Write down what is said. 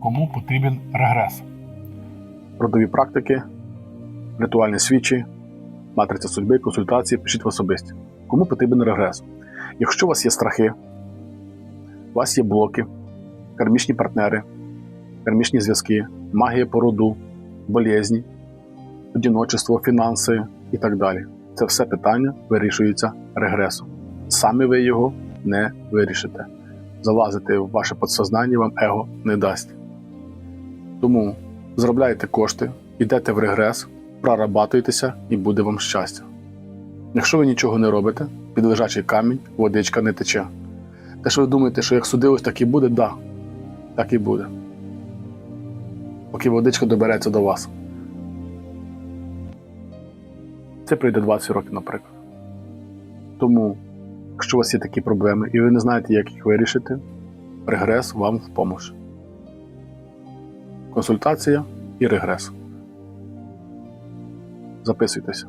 Кому потрібен регрес? родові практики, ритуальні свічі, матриця судьби, консультації, пишіть в особисті. Кому потрібен регрес? Якщо у вас є страхи, у вас є блоки, кармічні партнери, кармічні зв'язки, магія породу, болезні, одіночество, фінанси і так далі. Це все питання вирішується регресом. Самі ви його не вирішите. Залазити в ваше підсознання вам его не дасть. Тому заробляєте кошти, йдете в регрес, прорабатуєтеся і буде вам щастя. Якщо ви нічого не робите, під лежачий камінь водичка не тече. Те, що ви думаєте, що як судилось, так і буде, да, так і буде. Поки водичка добереться до вас. Це прийде 20 років, наприклад. Тому, якщо у вас є такі проблеми і ви не знаєте, як їх вирішити, регрес вам в помощь. Консультація і регрес. Записуйтеся.